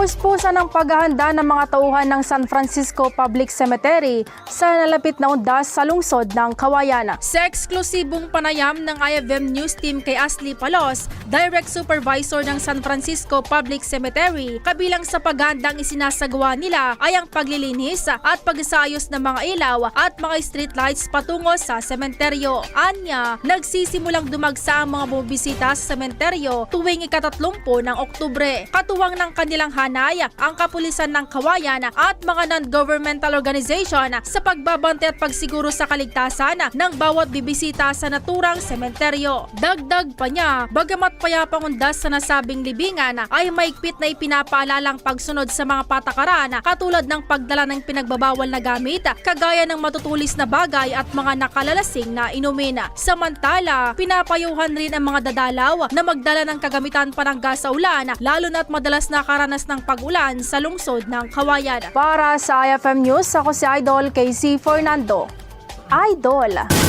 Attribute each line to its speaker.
Speaker 1: Puspusan ang paghahanda ng mga tauhan ng San Francisco Public Cemetery sa nalapit na undas sa lungsod ng Kawayan. Sa eksklusibong panayam ng IFM News Team kay Ashley Palos, Direct Supervisor ng San Francisco Public Cemetery, kabilang sa paghandang isinasagawa nila ay ang paglilinis at pagsaayos ng mga ilaw at mga street lights patungo sa sementeryo. Anya, nagsisimulang dumagsa ang mga bumibisita sa sementeryo tuwing ikatatlumpo ng Oktubre. Katuwang ng kanilang hanay ang kapulisan ng kawayan at mga non-governmental organization sa pagbabante at pagsiguro sa kaligtasan ng bawat bibisita sa naturang sementeryo. Dagdag pa niya, bagamat payapang undas sa nasabing libingan ay maigpit na ipinapaalalang pagsunod sa mga patakaran katulad ng pagdala ng pinagbabawal na gamit kagaya ng matutulis na bagay at mga nakalalasing na inumin. Samantala, pinapayuhan rin ang mga dadalaw na magdala ng kagamitan panangga sa ulan lalo na't madalas nakaranas ng pag-ulan sa lungsod ng Kawayan. Para sa IFM News, ako si Idol Casey Fernando. Idol!